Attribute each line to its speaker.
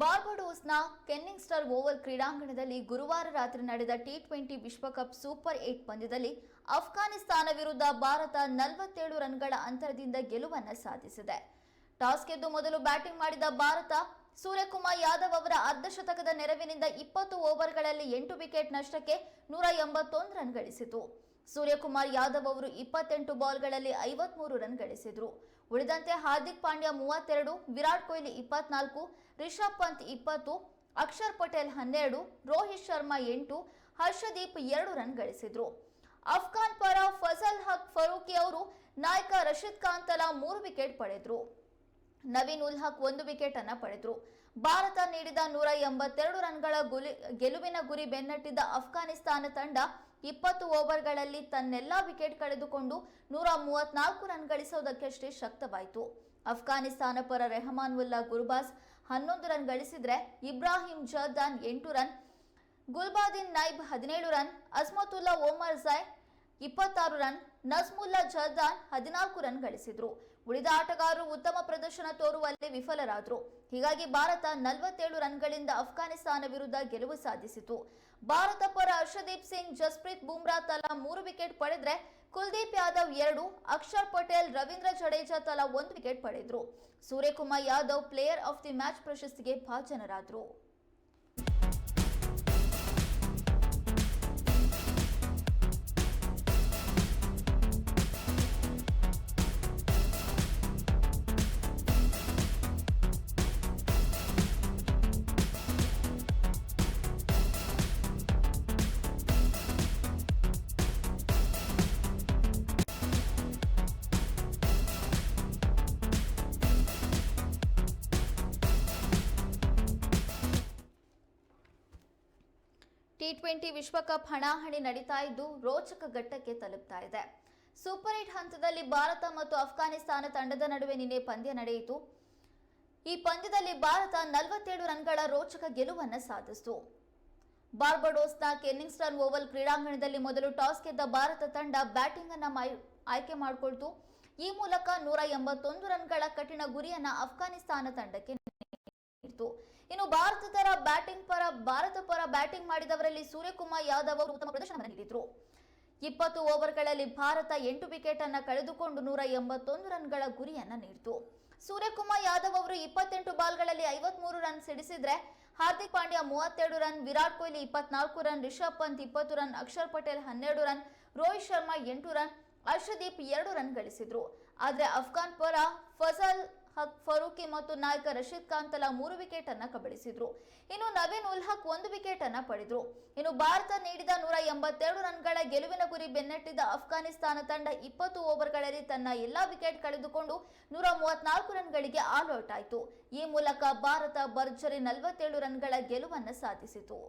Speaker 1: ಬಾರ್ಬಡೋಸ್ನ ಕೆನ್ನಿಂಗ್ಸ್ಟರ್ Oval ಕ್ರೀಡಾಂಗಣದಲ್ಲಿ ಗುರುವಾರ ರಾತ್ರಿ ನಡೆದ ಟಿ ಟ್ವೆಂಟಿ ವಿಶ್ವಕಪ್ ಸೂಪರ್ ಏಟ್ ಪಂದ್ಯದಲ್ಲಿ ಅಫ್ಘಾನಿಸ್ತಾನ ವಿರುದ್ಧ ಭಾರತ ನಲವತ್ತೇಳು ರನ್ಗಳ ಅಂತರದಿಂದ ಗೆಲುವನ್ನು ಸಾಧಿಸಿದೆ. ಟಾಸ್ ಗೆದ್ದು ಮೊದಲು ಬ್ಯಾಟಿಂಗ್ ಮಾಡಿದ ಭಾರತ, ಸೂರ್ಯಕುಮಾರ್ ಯಾದವ್ ಅವರ ಅರ್ಧಶತಕದ ನೆರವಿನಿಂದ ಇಪ್ಪತ್ತು ಓವರ್ಗಳಲ್ಲಿ ಎಂಟು ವಿಕೆಟ್ ನಷ್ಟಕ್ಕೆ ನೂರ ಎಂಬತ್ತೊಂದು ರನ್ ಗಳಿಸಿತು. ಸೂರ್ಯಕುಮಾರ್ ಯಾದವ್ ಅವರು ಇಪ್ಪತ್ತೆಂಟು ಬಾಲ್ಗಳಲ್ಲಿ ಐವತ್ಮೂರು ರನ್ ಗಳಿಸಿದ್ರು. ಉಳಿದಂತೆ ಹಾರ್ದಿಕ್ ಪಾಂಡ್ಯ ಮೂವತ್ತೆರಡು, ವಿರಾಟ್ ಕೊಹ್ಲಿ ಇಪ್ಪತ್ನಾಲ್ಕು, ರಿಷಬ್ ಪಂತ್ ಇಪ್ಪತ್ತು, ಅಕ್ಷರ್ ಪಟೇಲ್ ಹನ್ನೆರಡು, ರೋಹಿತ್ ಶರ್ಮಾ ಎಂಟು, ಹರ್ಷದೀಪ್ ಎರಡು ರನ್ ಗಳಿಸಿದ್ರು. ಅಫ್ಘಾನ್ ಪರ ಫಜಲ್ ಹಕ್ ಫರೂಕಿ ಅವರು ನಾಯಕ ರಶೀದ್ ಖಾನ್ ತಲಾ ಮೂರು ವಿಕೆಟ್ ಪಡೆದ್ರು. ನವೀನ್ ಉಲ್ ಹಕ್ ಒಂದು ವಿಕೆಟ್ ಅನ್ನ ಪಡೆದ್ರು. ಭಾರತ ನೀಡಿದ ನೂರ ಎಂಬತ್ತೆರಡು ರನ್ಗಳ ಗುಲಿ, ಗೆಲುವಿನ ಗುರಿ ಬೆನ್ನಟ್ಟಿದ್ದ ಅಫ್ಘಾನಿಸ್ತಾನ ತಂಡ ಇಪ್ಪತ್ತು ಓವರ್ಗಳಲ್ಲಿ ತನ್ನೆಲ್ಲ ವಿಕೆಟ್ ಕಳೆದುಕೊಂಡು ನೂರ ಮೂವತ್ನಾಲ್ಕು ರನ್ ಗಳಿಸೋದಕ್ಕಷ್ಟೇ ಶಕ್ತವಾಯಿತು. ಅಫ್ಘಾನಿಸ್ತಾನ ಪರ ರೆಹಮಾನ್ ಉಲ್ಲಾ ಗುರ್ಬಾಸ್ ಹನ್ನೊಂದು ರನ್ ಗಳಿಸಿದ್ರೆ ಇಬ್ರಾಹಿಂ ಜರ್ದಾನ್ ಎಂಟು ರನ್, ಗುಲ್ಬಾದಿನ್ ನೈಬ್ ಹದಿನೇಳು ರನ್ ಅಸ್ಮತುಲ್ಲಾ ಓಮರ್ ಝಾಯ್ ಇಪ್ಪತ್ತಾರು ರನ್, ನಜ್ಮುಲ್ಲಾ ಜರ್ದಾನ್ ಹದಿನಾಲ್ಕು ರನ್ ಗಳಿಸಿದ್ರು. ಉಳಿದ ಆಟಗಾರರು ಉತ್ತಮ ಪ್ರದರ್ಶನ ತೋರುವಲ್ಲಿ ವಿಫಲರಾದರು. ಹೀಗಾಗಿ ಭಾರತ ನಲವತ್ತೇಳು ರನ್ಗಳಿಂದ ಅಫ್ಘಾನಿಸ್ತಾನ ವಿರುದ್ಧ ಗೆಲುವು ಸಾಧಿಸಿತು. ಭಾರತ ಪರ ಹರ್ಷದೀಪ್ ಸಿಂಗ್, ಜಸ್ಪ್ರೀತ್ ಬುಮ್ರಾ ತಲಾ ಮೂರು ವಿಕೆಟ್ ಪಡೆದ್ರೆ ಕುಲ್ದೀಪ್ ಯಾದವ್ ಎರಡು, ಅಕ್ಷರ್ ಪಟೇಲ್, ರವೀಂದ್ರ ಜಡೇಜಾ ತಲಾ ಒಂದು wicket ಪಡೆದ್ರು. Suryakumar Yadav player of the match ಪ್ರಶಸ್ತಿಗೆ ಭಾಜನರಾದರು. ಟಿ ಟ್ವೆಂಟಿ ವಿಶ್ವಕಪ್ ಹಣಾಹಣಿ ನಡೀತಾ ಇದ್ದು ರೋಚಕ ಘಟ್ಟಕ್ಕೆ ತಲುಪ್ತಾ ಇದೆ. ಸೂಪರ್ ಏಟ್ ಹಂತದಲ್ಲಿ ಭಾರತ ಮತ್ತು ಅಫ್ಘಾನಿಸ್ತಾನ ತಂಡದ ನಡುವೆ ನಿನ್ನೆ ಪಂದ್ಯ ನಡೆಯಿತು. ಈ ಪಂದ್ಯದಲ್ಲಿ ಭಾರತ ನಲವತ್ತೇಳು ರನ್ಗಳ ರೋಚಕ ಗೆಲುವನ್ನು ಸಾಧಿಸಿತು. ಬಾರ್ಬಡೋಸ್ನ ಕೆನ್ನಿಂಗ್ಸ್ಟನ್ ಓವಲ್ ಕ್ರೀಡಾಂಗಣದಲ್ಲಿ ಮೊದಲು ಟಾಸ್ ಗೆದ್ದ ಭಾರತ ತಂಡ ಬ್ಯಾಟಿಂಗ್ ಅನ್ನು ಆಯ್ಕೆ ಮಾಡಿಕೊಳ್ತು. ಈ ಮೂಲಕ ನೂರ ಎಂಬತ್ತೊಂದು ರನ್ಗಳ ಕಠಿಣ ಗುರಿಯನ್ನ ಅಫ್ಘಾನಿಸ್ತಾನ ತಂಡಕ್ಕೆ ನೀಡಿತು ಇನ್ನು ಭಾರತ ತರ ಬ್ಯಾಟಿಂಗ್ ಪರ, ಭಾರತ ಪರ ಬ್ಯಾಟಿಂಗ್ ಮಾಡಿದವರಲ್ಲಿ ಸೂರ್ಯಕುಮಾರ್ ಯಾದವ್ ಅವರು ಉತ್ತಮ ಪ್ರದರ್ಶನ ನೀಡಿದ್ರು. ಇಪ್ಪತ್ತು ಓವರ್ಗಳಲ್ಲಿ ಭಾರತ ಎಂಟು ವಿಕೆಟ್ ಅನ್ನ ಕಳೆದುಕೊಂಡು ನೂರ ಎಂಬತ್ತೊಂದು ರನ್ಗಳ ಗುರಿಯನ್ನ ನೀಡಿತು. ಸೂರ್ಯಕುಮಾರ್ ಯಾದವ್ ಅವರು ಇಪ್ಪತ್ತೆಂಟು ಬಾಲ್ಗಳಲ್ಲಿ ಐವತ್ಮೂರು ರನ್ ಸಿಡಿಸಿದ್ರೆ ಹಾರ್ದಿಕ್ ಪಾಂಡ್ಯ ಮೂವತ್ತೆರಡು ರನ್, ವಿರಾಟ್ ಕೊಹ್ಲಿ ಇಪ್ಪತ್ನಾಲ್ಕು ರನ್, ರಿಷಬ್ ಪಂತ್ ಇಪ್ಪತ್ತು ರನ್, ಅಕ್ಷರ್ ಪಟೇಲ್ ಹನ್ನೆರಡು ರನ್, ರೋಹಿತ್ ಶರ್ಮಾ ಎಂಟು ರನ್, ಹರ್ಷದೀಪ್ ಎರಡು ರನ್ ಗಳಿಸಿದ್ರು. ಆದರೆ ಅಫ್ಘಾನ್ ಪರ ಫಜಲ್ ಹಕ್ ಫರೂಕಿ ಮತ್ತು ನಾಯಕ ರಶೀದ್ ಖಾನ್ ತಲಾ ಮೂರು ವಿಕೆಟ್ ಅನ್ನ ಕಬಳಿಸಿದ್ರು. ಇನ್ನು ನವೀನ್ ಉಲ್ ಹಕ್ ಒಂದು ವಿಕೆಟ್ ಅನ್ನ ಪಡೆದ್ರು. ಇನ್ನು ಭಾರತ ನೀಡಿದ ನೂರ ಎಂಬತ್ತೆರಡು ರನ್ಗಳ ಗೆಲುವಿನ ಗುರಿ ಬೆನ್ನಟ್ಟಿದ್ದ ಅಫ್ಘಾನಿಸ್ತಾನ ತಂಡ ಇಪ್ಪತ್ತು ಓವರ್ಗಳಲ್ಲಿ ತನ್ನ ಎಲ್ಲಾ ವಿಕೆಟ್ ಕಳೆದುಕೊಂಡು ನೂರ ಮೂವತ್ನಾಲ್ಕು ರನ್ಗಳಿಗೆ ಆಲ್ ಔಟ್ ಆಯಿತು. ಈ ಮೂಲಕ ಭಾರತ ಭರ್ಜರಿ ನಲವತ್ತೇಳು ರನ್ಗಳ ಗೆಲುವನ್ನು ಸಾಧಿಸಿತು.